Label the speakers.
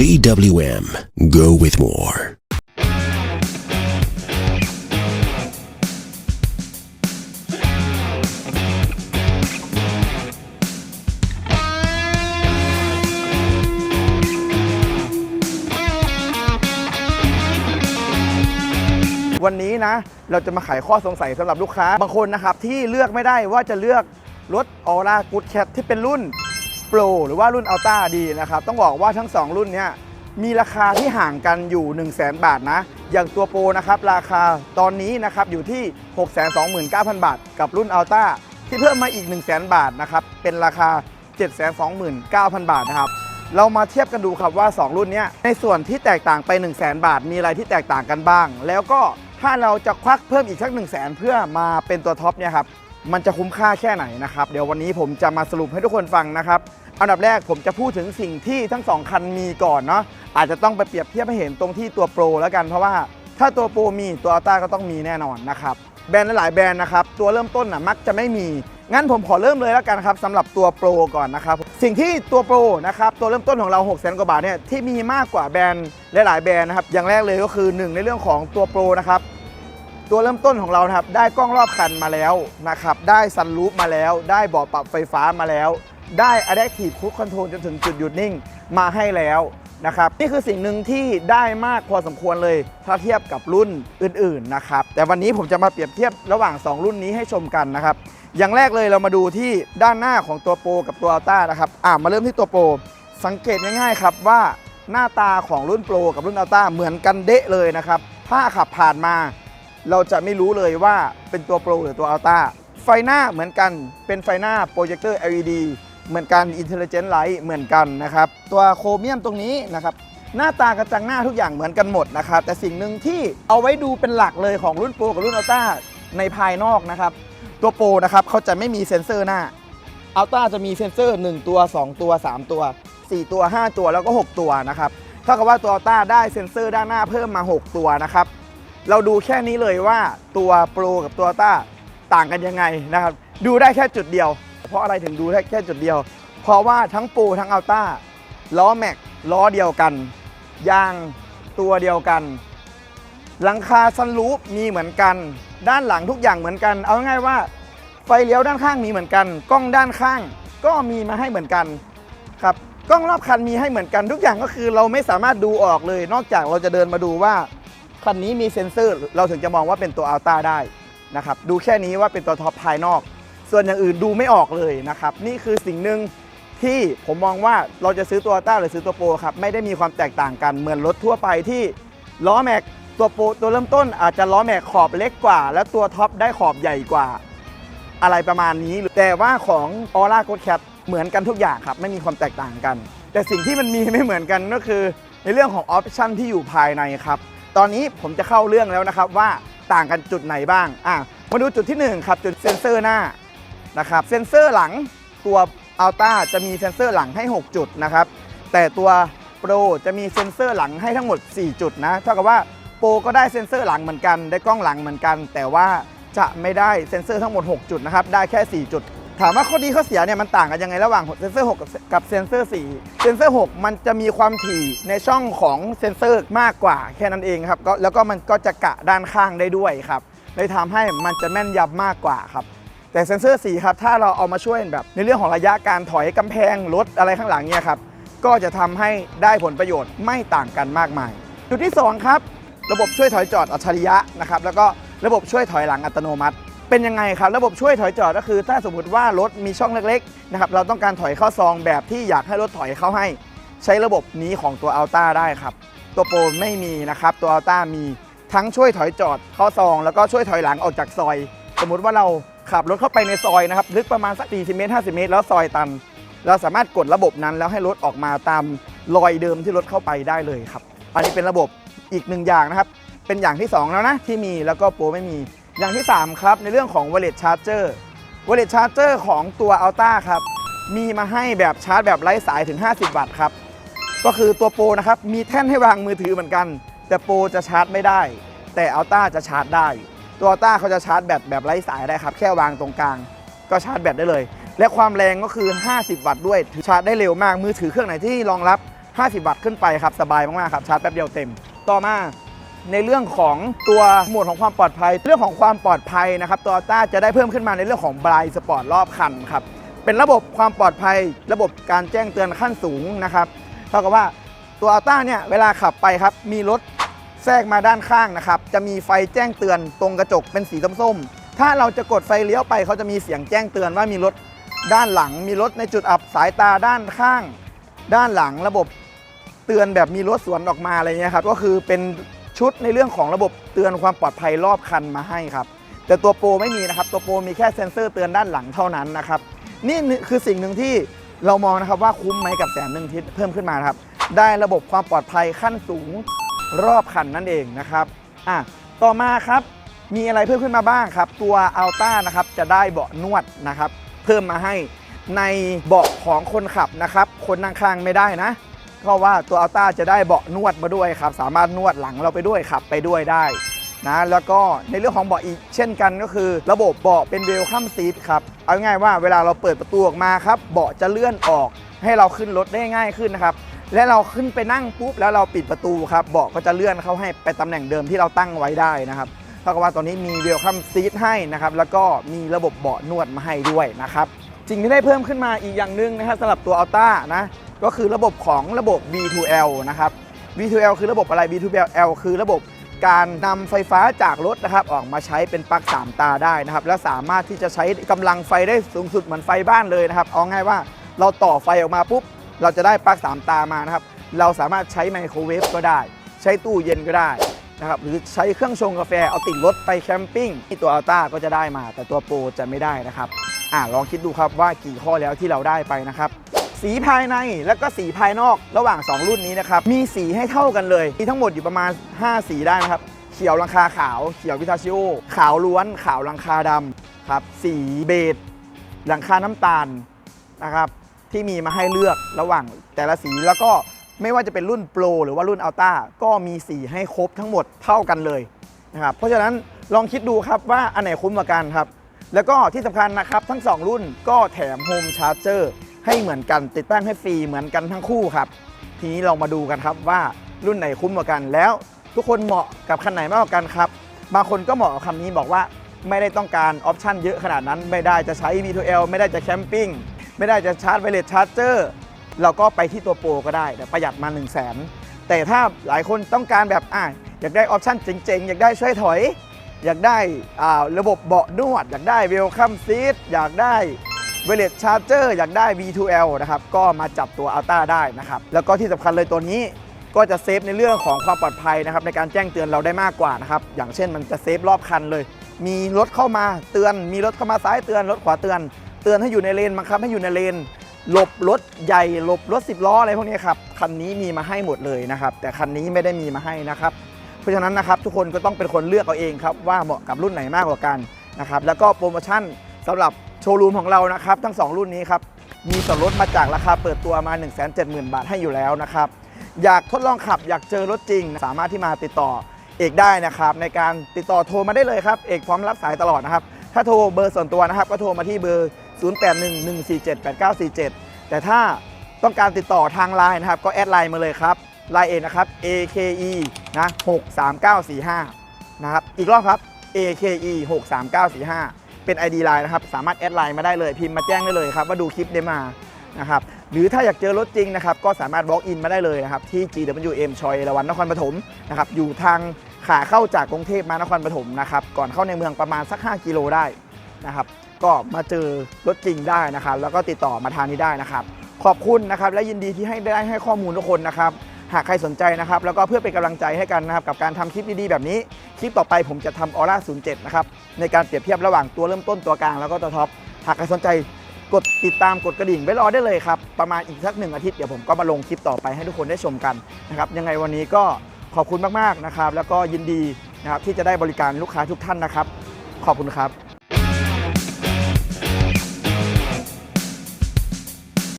Speaker 1: GWM. Go with more.
Speaker 2: วันนี้นะ เราจะมาไขข้อสงสัยสำหรับลูกค้า บางคนนะครับ ที่เลือกไม่ได้ว่าจะเลือกรถออร่ากูดแคทที่เป็นรุ่น โปรหรือว่ารุ่นอัลต้าดีนะครับ ต้องบอกว่าทั้ง 2 รุ่นเนี้ยมีราคาที่ห่างกันอยู่ 1 0 0 0 0แบาทนะ อย่างตัวโปรนะครับ ราคาตอนนี้นะครับอยู่ที่ 629,000 บาท กับรุ่นอัลต้าที่เพิ่มมาอีก 1 0 0 0 0แบาทนะครับ เป็นราคา 729,000 บาทนะครับ เรามาเทียบกันดูครับว่า 2 รุ่นนี้ในส่วนที่แตกต่างไป 1 0 0 0 0แบาท มีอะไรที่แตกต่างกันบ้าง แล้วก็ถ้าเราจะควักเพิ่มอีกสัก 1 0 0 0 0แเพื่อมาเป็นตัวท็อปเนี่ยครับ มันจะคุ้มค่าแค่ไหนนะครับ เดี๋ยววันนี้ผมจะมาสรุปให้ทุกคนฟังนะครับอันดับแรกผมจะพูดถึงสิ่งที่ทั้งสองคันมีก่อนเนาะอาจจะต้องไปเปรียบเทียบให้เห็นตรงที่ตัวโปรแล้วกันเพราะว่าถ้าตัวโปรมีตัวอัลต้าก็ต้องมีแน่นอนนะครับแบรนด์หลายแบรนด์นะครับตัวเริ่มต้นน่ะมักจะไม่มีงั้นผมขอเริ่มเลยแล้วกันครับสำหรับตัวโปรก่อนนะครับสิ่งที่ตัวโปรนะครับตัวเริ่มต้นของเรา6 0 0 0 0 0กว่าบาทเนี่ยที่มีมากกว่าแบรนด์หลายๆแบรนด์นะครับอย่างแรกเลยก็คือ 1 ในเรื่องของตัวโปรนะครับ ตัวเริ่มต้นของเรานะครับ ได้กล้องรอบคันมาแล้วนะครับ ได้ซันรูฟมาแล้ว ได้เบาะปรับไฟฟ้ามาแล้ว ได้ Adaptive Cruise Control จนถึงจุดหยุดนิ่งมาให้แล้วนะครับ นี่คือสิ่งหนึ่งที่ได้มากพอสมควรเลยถ้าเทียบกับรุ่นอื่นๆนะครับ แต่วันนี้ผมจะมาเปรียบเทียบระหว่าง 2 รุ่นนี้ให้ชมกันนะครับ อย่างแรกเลยเรามาดูที่ด้านหน้าของตัวโปรกับตัวอัลต้านะครับอ่ามาเริ่มที่ตัวโปรสังเกตง่ายๆครับว่าหน้าตาของรุ่นโปรกับรุ่นอัลต้าเหมือนกันเดะเลยนะครับ ถ้าขับผ่านมา เราจะไม่รู้เลยว่าเป็นตัวโปรหรือตัวอัลต้าไฟหน้าเหมือนกันเป็นไฟหน้าโปรเจคเตอร์ LED เหมือนกัน Intelligent Light เหมือนกันนะครับ ตัวโครเมียมตรงนี้นะครับ หน้าตากระจังหน้าทุกอย่างเหมือนกันหมดนะครับ แต่สิ่งหนึ่งที่เอาไว้ดูเป็นหลักเลยของรุ่นโปรกับรุ่นอัลต้าในภายนอกนะครับ ตัวโปรนะครับเขาจะไม่มีเซ็นเซอร์หน้าอัลต้าจะมีเซ็นเซอร์ 1 ตัว 2 ตัว 3 ตัว 4 ตัว 5 ตัวแล้วก็ 6 ตัวนะครับเท่ากับว่าตัวอัลต้าได้เซ็นเซอร์ด้านหน้าเพิ่มมา 6 ตัวนะครับ เราดูแค่นี้เลยว่าตัวโปรกับตัวต้าต่างกันยังไงนะครับ ดูได้แค่จุดเดียว เพราะอะไรถึงดูได้แค่จุดเดียว เพราะว่าทั้งโปรทั้งอัลต้าล้อแม็กล้อเดียวกันยางตัวเดียวกัน หลังคาซันรูฟมีเหมือนกัน ด้านหลังทุกอย่างเหมือนกัน เอาง่ายว่า ไฟเลี้ยวด้านข้างมีเหมือนกัน กล้องด้านข้างก็มีมาให้เหมือนกันครับกล้องรอบคันมีให้เหมือนกันทุกอย่างก็คือเราไม่สามารถดูออกเลย นอกจากเราจะเดินมาดูว่า คันนี้มีเซ็นเซอร์เราถึงจะมองว่าเป็นตัวอัลต้าได้นะครับดูแค่นี้ว่าเป็นตัวท็อปภายนอก ส่วนอย่างอื่นดูไม่ออกเลยนะครับนี่คือสิ่งหนึ่งที่ผมมองว่าเราจะซื้อตัวอัลต้าหรือซื้อตัวโปรครับไม่ได้มีความแตกต่างกันเหมือนรถทั่วไปที่ล้อแม็กตัวโปรตัวเริ่มต้นอาจจะล้อแม็กขอบเล็กกว่า แล้วตัวท็อปได้ขอบใหญ่กว่า อะไรประมาณนี้ แต่ว่าของออร่าโ d ดแคทเหมือนกันทุกอย่างครับไม่มีความแตกต่างกัน แต่สิ่งที่มันมีไม่เหมือนกันก็คือ ในเรื่องของออปชันที่อยู่ภายในครับ ตอนนี้ผมจะเข้าเรื่องแล้วนะครับว่าต่างกันจุดไหนบ้างอะมาดูจุดที่ 1 ครับ จุดเซ็นเซอร์หน้านะครับเซ็นเซอร์หลังตัวอัลต้าจะมีเซ็นเซอร์หลังให้ 6 จุดนะครับแต่ตัวโปรจะมีเซ็นเซอร์หลังให้ทั้งหมด 4 จุดนะเท่ากับว่าโปรก็ได้เซ็นเซอร์หลังเหมือนกัน ได้กล้องหลังเหมือนกัน แต่ว่าจะไม่ได้เซ็นเซอร์ทั้งหมด 6 จุดนะครับได้แค่ 4 จุด ถามว่าข้อดีข้อเสียเนี่ยมันต่างกันยังไงระหว่างเซนเซอร์6กับกับเซนเซอร์4เซนเซอร์6มันจะมีความถี่ในช่องของเซนเซอร์มากกว่าแค่นั้นเองครับก็แล้วก็มันก็จะกะด้านข้างได้ด้วยครับเลยทำให้มันจะแม่นยำมากกว่าครับแต่เซนเซอร์4ครับถ้าเราเอามาช่วยแบบ ในเรื่องของระยะการถอยกำแพงรถอะไรข้างหลังเนี่ยครับก็จะทำให้ได้ผลประโยชน์ไม่ต่างกันมากมาย จุดที่ 2 ครับ ระบบช่วยถอยจอดอัจฉริยะนะครับแล้วก็ระบบช่วยถอยหลังอัตโนมัติ เป็นยังไงครับ ระบบช่วยถอยจอดก็คือ ถ้าสมมติว่ารถมีช่องเล็กๆนะครับเราต้องการถอยเข้าซองแบบที่อยากให้รถถอยเข้าให้ ใช้ระบบนี้ของตัวอัลต้าได้ครับ ตัวโปรไม่มีนะครับ ตัวอัลต้ามีทั้งช่วยถอยจอดเข้าซอง แล้วก็ช่วยถอยหลังออกจากซอย สมมุติว่าเราขับรถเข้าไปในซอยนะครับลึกประมาณสัก40เมตร50 เมตร แล้วซอยตัน เราสามารถกดระบบนั้นแล้วให้รถออกมาตามรอยเดิมที่รถเข้าไปได้เลยครับ อันนี้เป็นระบบอีกหนึ่งอย่างนะครับ เป็นอย่างที่ 2 แล้วนะที่มีแล้วก็โปรไม่มี อย่างที่ 3 ครับ ในเรื่องของ Wallet Charger Wallet Charger ของตัว Alta ครับ มีมาให้แบบชาร์จแบบไร้สายถึง 50 วัตต์ครับ ก็คือตัวโปรนะครับ มีแท่นให้วางมือถือเหมือนกัน แต่โปรจะชาร์จไม่ได้ แต่ Alta จะชาร์จได้ ตัว Alta เขาจะชาร์จแบตแบบไร้สายได้ครับ แค่วางตรงกลาง ก็ชาร์จแบตได้เลย และความแรงก็คือ 50 วัตต์ด้วยชาร์จได้เร็วมากมือถือเครื่องไหนที่รองรับ 50 วัตต์ขึ้นไปครับสบายมากๆครับชาร์จแป๊บเดียวเต็ม ต่อมา ในเรื่องของตัวหมวดของความปลอดภัย เรื่องของความปลอดภัยนะครับตัวต้าจะได้เพิ่มขึ้นมาในเรื่องของบรายสปอร์ตรอบคันครับเป็นระบบความปลอดภัย ระบบการแจ้งเตือนขั้นสูงนะครับเท่ากับว่าตัวอัลต้าเนี่ยเวลาขับไปครับมีรถแทรกมาด้านข้างนะครับจะมีไฟแจ้งเตือนตรงกระจกเป็นสีส้มๆถ้าเราจะกดไฟเลี้ยวไปเขาจะมีเสียงแจ้งเตือนว่ามีรถด้านหลัง มีรถในจุดอับสายตาด้านข้าง ด้านหลังระบบเตือนแบบมีรถสวนออกมาอะไรเงี้ยครับก็คือเป็น ชุดในเรื่องของระบบเตือนความปลอดภัยรอบคันมาให้ครับ แต่ตัวโปรไม่มีนะครับ ตัวโปรมีแค่เซ็นเซอร์เตือนด้านหลังเท่านั้นนะครับ นี่คือสิ่งหนึ่งที่เรามองนะครับว่าคุ้มไหมกับแสนหนึ่งที่เพิ่มขึ้นมาครับ ได้ระบบความปลอดภัยขั้นสูงรอบคันนั่นเองนะครับอะต่อมาครับมีอะไรเพิ่มขึ้นมาบ้างครับ ตัวอัลต้านะครับจะได้เบาะนวดนะครับ เพิ่มมาให้ในเบาะของคนขับนะครับ คนนั่งข้างไม่ได้นะ เพราะว่าตัวอัลต้าจะได้เบาะนวดมาด้วยครับ สามารถนวดหลังเราไปด้วยขับไปด้วยได้นะแล้วก็ในเรื่องของเบาะอีกเช่นกันก็คือ ระบบเบาะเป็นเวลคัมซีทครับเอาง่ายว่าเวลาเราเปิดประตูออกมาครับ เบาะจะเลื่อนออก ให้เราขึ้นรถได้ง่ายขึ้นนะครับและเราขึ้นไปนั่งปุ๊บแล้วเราปิดประตูครับเบาะก็จะเลื่อนเข้าให้ไปตำแหน่งเดิมที่เราตั้งไว้ได้นะครับเท่ากับว่าตอนนี้มีเวลคัมซีทให้นะครับแล้วก็มีระบบเบาะนวดมาให้ด้วยนะครับสิ่งที่ได้เพิ่มขึ้นมาอีกอย่างหนึ่งนะครับสำหรับตัวอัลต้านะ ก็คือระบบของระบบ V2L นะครับ V2L คือระบบอะไร V2L คือระบบการนำไฟฟ้าจากรถนะครับออกมาใช้เป็นปลั๊ก3ตาได้นะครับ และสามารถที่จะใช้กำลังไฟได้สูงสุดเหมือนไฟบ้านเลยนะครับ เอาง่ายว่าเราต่อไฟออกมาปุ๊บ เราจะได้ปลั๊ก3ตามานะครับ เราสามารถใช้ไมโครเวฟก็ได้ ใช้ตู้เย็นก็ได้นะครับหรือใช้เครื่องชงกาแฟเอาติดรถไปแคมปิ้งที่ตัวอัลต้าก็จะได้มา แต่ตัวโปรจะไม่ได้นะครับอ่าลองคิดดูครับว่ากี่ข้อแล้วที่เราได้ไปนะครับ สีภายในและก็สีภายนอกระหว่าง 2 รุ่นนี้นะครับ มีสีให้เท่ากันเลย มีทั้งหมดอยู่ประมาณ 5 สีได้นะครับ เขียวลังคาขาว เขียววิทาชิโอ ขาวล้วน ขาวลังคาดำครับ สีเบจหลังคาน้ำตาลนะครับ ที่มีมาให้เลือกระหว่างแต่ละสีแล้วก็ไม่ว่าจะเป็นรุ่นโปรหรือว่ารุ่นอัลต้าก็มีสีให้ครบทั้งหมดเท่ากันเลยนะครับ เพราะฉะนั้นลองคิดดูครับว่าอันไหนคุ้มกว่ากันครับ แล้วก็ที่สำคัญนะครับทั้ง 2 รุ่นก็แถมโฮมชาร์เจอร์ ให้เหมือนกันติดตั้งให้ฟรีเหมือนกันทั้งคู่ครับ ทีนี้เรามาดูกันครับว่ารุ่นไหนคุ้มกว่ากันแล้ว ทุกคนเหมาะกับคันไหนมากกว่ากันครับ บางคนก็เหมาะกับคำนี้บอกว่าไม่ได้ต้องการออปชันเยอะขนาดนั้น ไม่ได้จะใช้ V2L ไม่ได้จะแคมปิ้งไม่ได้จะชาร์จไวเลสชาร์เจอร์เราก็ไปที่ตัวโปรก็ได้แต่ประหยัดมา 1 0 0 0 0แสนแต่ถ้าหลายคนต้องการแบบอะอยากได้ออปชันเจ๋งๆ อยากได้ช่วยถอย อยากได้อ่าระบบเบาะนวด อยากได้เวลคัมซีทอยากได้ เวเลตชาร์เจอร์อยากได้ V2L นะครับก็มาจับตัว Alta ได้นะครับแล้วก็ที่สำคัญเลยตัวนี้ก็จะเซฟในเรื่องของความปลอดภัยนะครับในการแจ้งเตือนเราได้มากกว่านะครับอย่างเช่นมันจะเซฟรอบคันเลย มีรถเข้ามาเตือน มีรถเข้ามาซ้ายเตือนรถขวาเตือน เตือนให้อยู่ในเลนบังคับให้อยู่ในเลน หลบรถใหญ่หลบรถ10ล้ออะไรพวกนี้ครับคันนี้มีมาให้หมดเลยนะครับแต่คันนี้ไม่ได้มีมาให้นะครับเพราะฉะนั้นนะครับทุกคนก็ต้องเป็นคนเลือกเอาเองครับว่าเหมาะกับรุ่นไหนมากกว่ากันนะครับแล้วก็โปรโมชั่นสำหรับ โชว์รูมของเรานะครับทั้ง 2 รุ่นนี้ครับมีส่วนลดมาจากราคาเปิดตัวมา 1 7 0 0 0 0 บาทให้อยู่แล้วนะครับ อยากทดลองขับอยากเจอรถจริง สามารถที่มาติดต่อเอกได้นะครับ ในการติดต่อโทรมาได้เลยครับ เอกพร้อมรับสายตลอดนะครับ ถ้าโทรเบอร์ส่วนตัวนะครับ ก็โทรมาที่เบอร์ 0811478947 แต่ถ้าต้องการติดต่อทางไลน์นะครับ ก็แอดไลน์มาเลยครับไลน์เองนะครับ AKE นะ63945 นะครับ อีกรอบครับ AKE 63945 เป็น ID ไลน์นะครับ สามารถแอดไลน์มาได้เลย พิมพ์มาแจ้งได้เลยครับว่าดูคลิปได้มานะครับหรือถ้าอยากเจอรถจริงนะครับก็สามารถ walk in มาได้เลยนะครับที่ GWM ชอยละวันนครปฐมนะครับอยู่ทางขาเข้าจากกรุงเทพมานครปฐมนะครับก่อนเข้าในเมืองประมาณสัก 5 กิโลได้นะครับก็มาเจอรถจริงได้นะครับแล้วก็ติดต่อมาทางนี้ได้นะครับ ขอบคุณนะครับและยินดีที่ให้ได้ให้ข้อมูลทุกคนนะครับ หากใครสนใจนะครับ แล้วก็เพื่อเป็นกำลังใจให้กันนะครับ กับการทำคลิปดีๆแบบนี้ คลิปต่อไปผมจะทำออร่า07 นะครับ ในการเปรียบเทียบระหว่างตัวเริ่มต้นตัวกลางแล้วก็ตัวท็อป หากใครสนใจกดติดตามกดกระดิ่งไว้รอได้เลยครับ ประมาณอีกสักหนึ่งอาทิตย์เดี๋ยวผมก็มาลงคลิปต่อไปให้ทุกคนได้ชมกันนะครับ ยังไงวันนี้ก็ขอบคุณมากๆนะครับ แล้วก็ยินดีนะครับที่จะได้บริการลูกค้าทุกท่านนะครับ ขอบคุณครับ